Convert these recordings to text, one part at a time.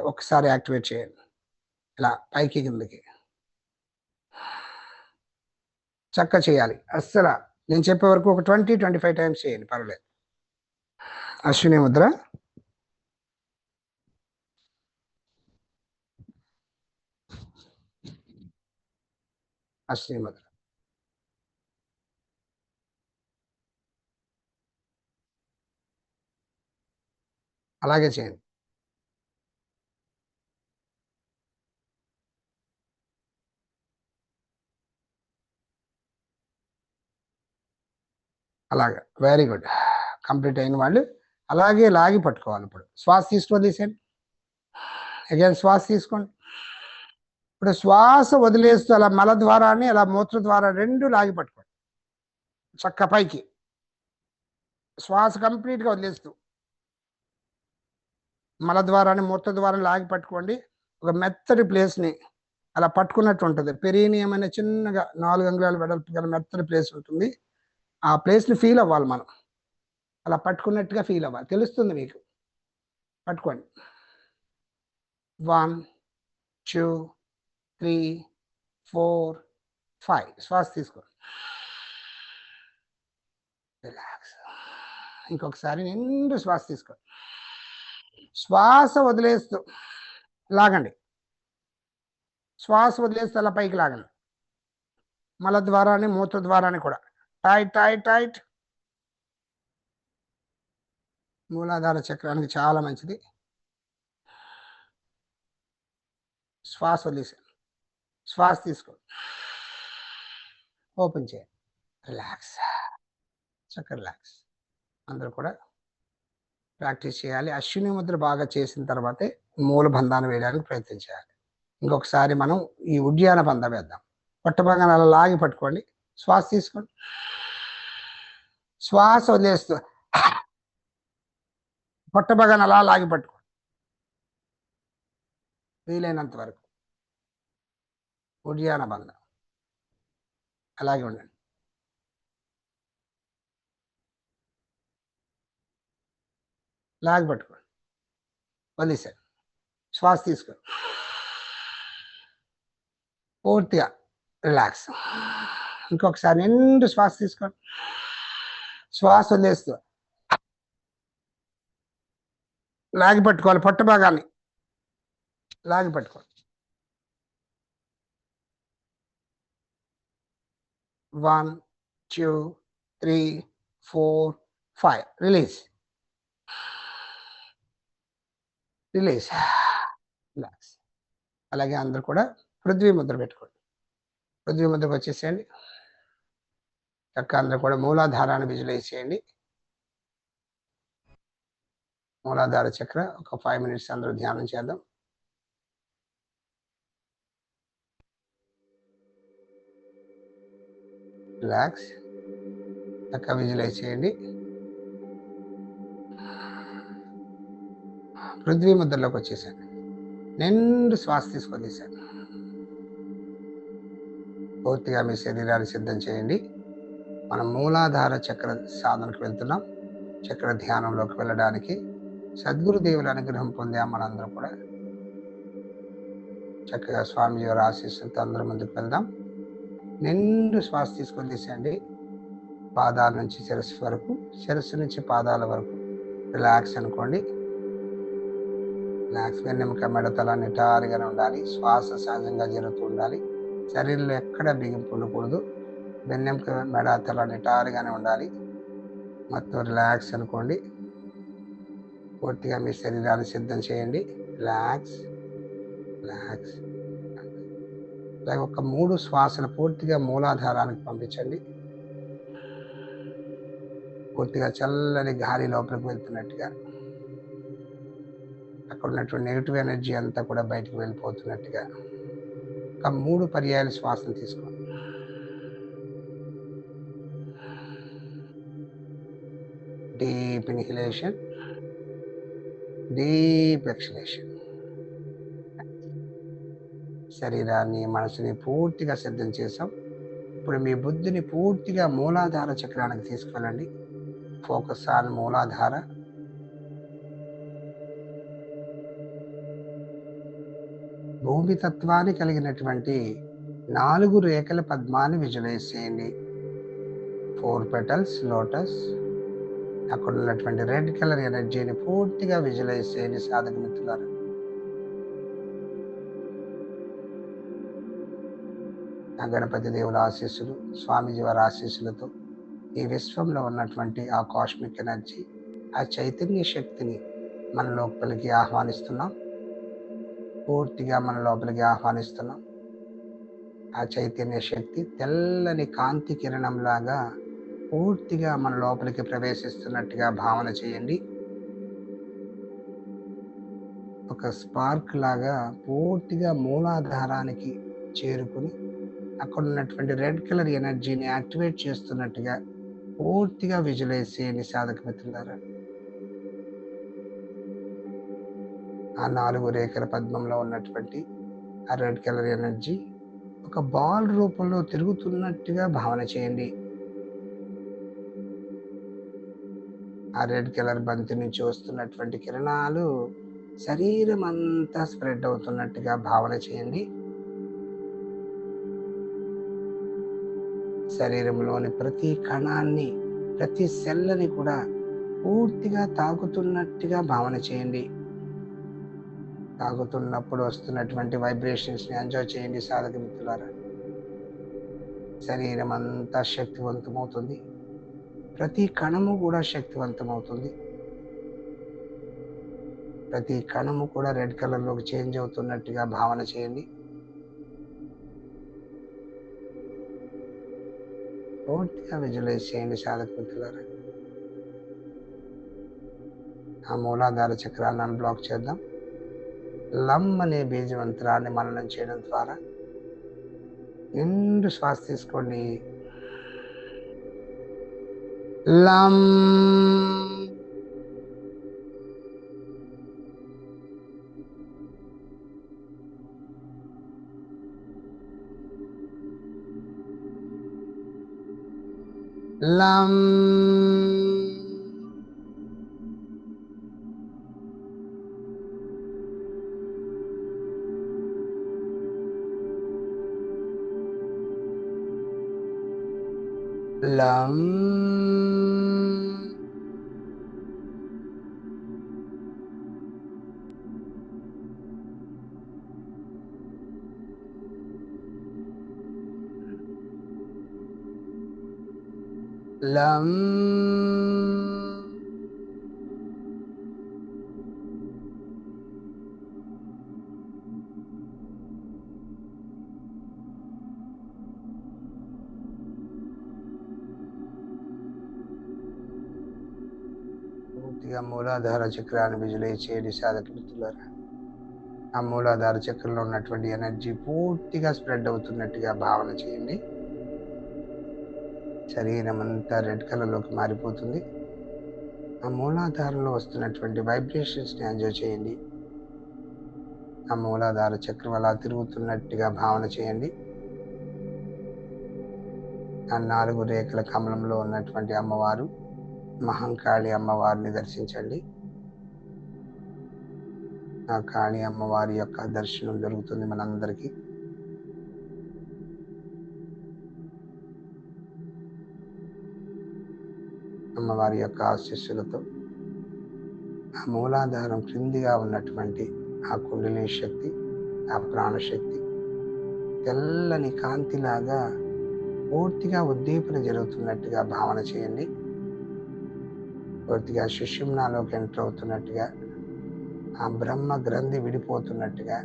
ఒకసారి యాక్టివేట్ చేయండి. ఇలా పైకి కిందకి. చక్క చేయాలి. అస్సలు. నేను చెప్పే వరకు ఒక ట్వంటీ ట్వంటీ ఫైవ్ టైమ్స్ చేయండి. పర్వాలేదు. అశ్విని ముద్ర. అశ్విని ముద్ర. అలాగే చేయండి. అలాగే. వెరీ గుడ్ కంప్లీట్ అయిన వాళ్ళు అలాగే లాగి పట్టుకోవాలి ఇప్పుడు. శ్వాస తీసుకొని తీసేయండి. అగైన్ శ్వాస తీసుకోండి. ఇప్పుడు శ్వాస వదిలేస్తూ అలా మల ద్వారాన్ని అలా మూత్ర ద్వారా రెండు లాగి పట్టుకోండి. చక్క పైకి. శ్వాస కంప్లీట్గా వదిలేస్తూ. మల ద్వారాన్ని మూత్ర ద్వారా లాగి పట్టుకోండి. ఒక మెత్తటి ప్లేస్ని అలా పట్టుకున్నట్టు ఉంటుంది. పెరీనియం ఏమైనా చిన్నగా నాలుగు అంగుళాలు వెడల్పు గల మెత్తటి ప్లేస్ ఉంటుంది. ఆ ప్లేస్ని ఫీల్ అవ్వాలి మనం. అలా పట్టుకున్నట్టుగా ఫీల్ అవ్వాలి. తెలుస్తుంది మీకు? పట్టుకోండి. One two three four five. శ్వాస తీసుకోండి. రిలాక్స్. ఇంకొకసారి నిండు శ్వాస తీసుకోండి. శ్వాస వదిలేస్తూ లాగండి. శ్వాస వదిలేస్తూ అలా పైకి లాగండి. మల ద్వారాని మూత్ర ద్వారాని కూడా. టైట్ టైట్ టైట్ మూలాధార చక్రానికి చాలా మంచిది. శ్వాస వదిలేసాను శ్వాస తీసుకో. ఓపెన్ చేయండి రిలాక్స్ చక్క రిలాక్స్ అందరూ కూడా ప్రాక్టీస్ చేయాలి. అశ్విని ముద్ర బాగా చేసిన తర్వాతే మూల బంధాన్ని వేయడానికి ప్రయత్నం చేయాలి. ఇంకొకసారి మనం ఈ ఉద్యాన బంధం వేద్దాం. పట్టభంగాన్ని అలా లాగి పట్టుకోండి. శ్వాస తీసుకోండి. శ్వాస వదిలేస్తూ పొట్టభాగాన్ని అలా లాగి పట్టుకోండి. వీలైనంత వరకు. ఉడ్యాన బంధం. అలాగే ఉండండి. లాగి పట్టుకోండి. వదిలేసాను శ్వాస తీసుకోండి. పూర్తిగా రిలాక్స్. ఇంకొకసారి నిండు శ్వాస తీసుకోండి. శ్వాస వదిలేస్తూ. లాగి పట్టుకోవాలి పొట్ట భాగాన్ని లాగి పట్టుకోండి one two three four five. Release. Release. Relax అలాగే అందరు కూడా పృథ్వీ ముద్ర పెట్టుకోండి. పృథ్వీ ముద్రకు వచ్చేసేయండి. చక్క అందరూ కూడా మూలాధారాన్ని విజువలైజ్ చేయండి మూలాధార చక్ర ఒక ఫైవ్ మినిట్స్ అందరూ ధ్యానం చేద్దాం. రిలాక్స్ చక్క విజువలైజ్ చేయండి పృథ్వీ ముద్రలోకి వచ్చేసాను. నిండు శ్వాస తీసుకొని తీశాను పూర్తిగా మీ శరీరాన్ని సిద్ధం చేయండి. మనం మూలాధార చక్ర సాధనకు వెళ్తున్నాం. చక్ర ధ్యానంలోకి వెళ్ళడానికి సద్గురుదేవుల అనుగ్రహం పొందాం మనందరం కూడా చక్కగా స్వామి వారి ఆశీస్సులతో అందరం ముందుకు వెళ్దాం. నిండు శ్వాస తీసుకొని తీసేయండి. పాదాల నుంచి శిరస్సు వరకు శిరస్సు నుంచి పాదాల వరకు. రిలాక్స్ అనుకోండి. రిలాక్స్ వెన్నెముక మెడతల నిటారుగానే ఉండాలి. శ్వాస సహజంగా జరుగుతూ ఉండాలి. శరీరంలో ఎక్కడ బిగింపు ఉండకూడదు. వెన్నెంక మెడ తల నిటారుగానే ఉండాలి. మొత్తం రిలాక్స్ అనుకోండి. పూర్తిగా మీ శరీరాన్ని సిద్ధం చేయండి. రిలాక్స్ రిలాక్స్ అలాగే ఒక మూడు శ్వాసలు పూర్తిగా మూలాధారానికి పంపించండి. పూర్తిగా చల్లని గాలి లోపలికి వెళ్తున్నట్టుగా. అక్కడ ఉన్నటువంటి నెగిటివ్ ఎనర్జీ అంతా కూడా బయటకు వెళ్ళిపోతున్నట్టుగా. ఒక మూడు పర్యాయాలు శ్వాసను తీసుకోండి. డీప్ ఇన్హిలేషన్ డీప్ ఎక్స్లేషన్ శరీరాన్ని మనసుని పూర్తిగా సిద్ధం చేసాం ఇప్పుడు మీ బుద్ధిని పూర్తిగా మూలాధార చక్రానికి తీసుకెళ్ళండి ఫోకస్ ఆన్ మూలాధార. భూమి తత్వాన్ని కలిగినటువంటి నాలుగు రేఖల పద్మాన్ని విజువలైజ్ చేయండి. ఫోర్ పెటల్స్ లోటస్ అక్కడ ఉన్నటువంటి రెడ్ కలర్ ఎనర్జీని పూర్తిగా విజువలైజ్ చేయండి సాధక మిత్రులారు. ఆ గణపతి దేవుల ఆశీస్సులు స్వామీజీ వారి ఆశీస్సులతో ఈ విశ్వంలో ఉన్నటువంటి ఆ కాస్మిక్ ఎనర్జీ ఆ చైతన్య శక్తిని మన లోపలికి ఆహ్వానిస్తున్నాం. పూర్తిగా మన లోపలికి ఆహ్వానిస్తున్నాం. ఆ చైతన్య శక్తి తెల్లని కాంతి కిరణంలాగా పూర్తిగా మన లోపలికి ప్రవేశిస్తున్నట్టుగా భావన చేయండి. ఒక స్పార్క్ లాగా పూర్తిగా మూలాధారానికి చేరుకుని అక్కడ ఉన్నటువంటి రెడ్ కలర్ ఎనర్జీని యాక్టివేట్ చేస్తున్నట్టుగా పూర్తిగా విజువలైజ్ చేయండి సాధక మిత్రులారా. ఆ నాలుగు రేఖల పద్మంలో ఉన్నటువంటి ఆ రెడ్ కలర్ ఎనర్జీ ఒక బాల్ రూపంలో తిరుగుతున్నట్టుగా భావన చేయండి. ఆ రెడ్ కలర్ బంతి నుంచి వస్తున్నటువంటి కిరణాలు శరీరం అంతా స్ప్రెడ్ అవుతున్నట్టుగా భావన చేయండి. శరీరంలోని ప్రతి కణాన్ని ప్రతి సెల్లని కూడా పూర్తిగా తాగుతున్నట్టుగా భావన చేయండి. తాగుతున్నప్పుడు వస్తున్నటువంటి వైబ్రేషన్స్ని ఎంజాయ్ చేయండి సాధక మిత్రులారా. శరీరం అంతా శక్తివంతమవుతుంది. ప్రతి కణము కూడా శక్తివంతమవుతుంది. ప్రతి కణము కూడా రెడ్ కలర్లోకి చేంజ్ అవుతున్నట్టుగా భావన చేయండి. పూర్తిగా విజువలైజ్ చేయండి సాధక మిత్రులారా. ఆ మూలాధార చక్రాన్ని అన్బ్లాక్ చేద్దాం. లమ్ అనే బీజమంత్రాన్ని మననం చేయడం ద్వారా నిండు శ్వాస తీసుకోండి. Lam. Lam. lắm లం. పూర్తిగా మూలాధార చక్రాన్ని విజువలైజ్ చేయండి సాధక మిత్రులారా ఆ మూలాధార చక్రంలో ఉన్నటువంటి ఎనర్జీ పూర్తిగా స్ప్రెడ్ అవుతున్నట్టుగా భావన చేయండి. శరీరం అంతా రెడ్ కలర్లోకి మారిపోతుంది. ఆ మూలాధారంలో వస్తున్నటువంటి వైబ్రేషన్స్ని ఎంజాయ్ చేయండి. ఆ మూలాధార చక్రం అలా తిరుగుతున్నట్టుగా భావన చేయండి. ఆ నాలుగు రేఖల కమలంలో ఉన్నటువంటి అమ్మవారు మహంకాళి అమ్మవారిని దర్శించండి. ఆ కాళీ అమ్మవారి యొక్క దర్శనం జరుగుతుంది మనందరికీ. అమ్మవారి యొక్క ఆశీస్సులతో ఆ మూలాధారం క్రిందిగా ఉన్నటువంటి ఆ కుండలి శక్తి ఆ ప్రాణశక్తి తెల్లని కాంతిలాగా పూర్తిగా ఉద్దీపన జరుగుతున్నట్టుగా భావన చేయండి. పూర్తిగా సుషుమ్నాలోకి ఎంటర్ అవుతున్నట్టుగా ఆ బ్రహ్మ గ్రంథి విడిపోతున్నట్టుగా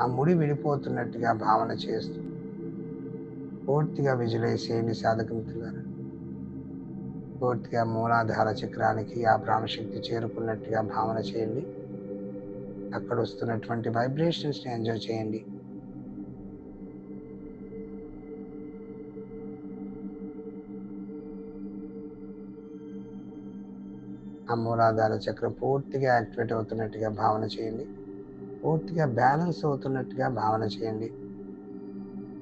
ఆ ముడి విడిపోతున్నట్టుగా భావన చేస్తూ పూర్తిగా విజువలైజ్ చేయండి సాధక మిత్రులారా. పూర్తిగా మూలాధార చక్రానికి ఆ ప్రాణశక్తి చేరుకున్నట్టుగా భావన చేయండి. అక్కడ వస్తున్నటువంటి వైబ్రేషన్స్ని ఎంజాయ్ చేయండి. ఆ మూలాధార చక్రం పూర్తిగా యాక్టివేట్ అవుతున్నట్టుగా భావన చేయండి. పూర్తిగా బ్యాలెన్స్ అవుతున్నట్టుగా భావన చేయండి.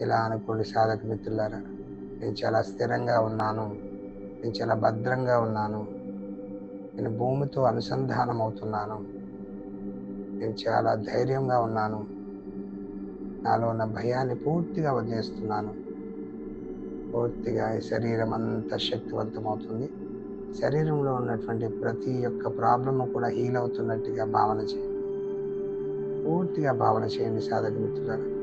ఇలా అనుకోండి సాధక మిత్రులారా నేను చాలా స్థిరంగా ఉన్నాను. నేను చాలా భద్రంగా ఉన్నాను. నేను భూమితో అనుసంధానం అవుతున్నాను నేను చాలా ధైర్యంగా ఉన్నాను. నాలో ఉన్న భయాన్ని పూర్తిగా వదిలేస్తున్నాను. పూర్తిగా ఈ శరీరం అంతా శక్తివంతమవుతుంది. శరీరంలో ఉన్నటువంటి ప్రతి ఒక్క ప్రాబ్లము కూడా హీల్ అవుతున్నట్టుగా భావన చేయండి. పూర్తిగా భావన చేయండి సాధక మిత్రులారా.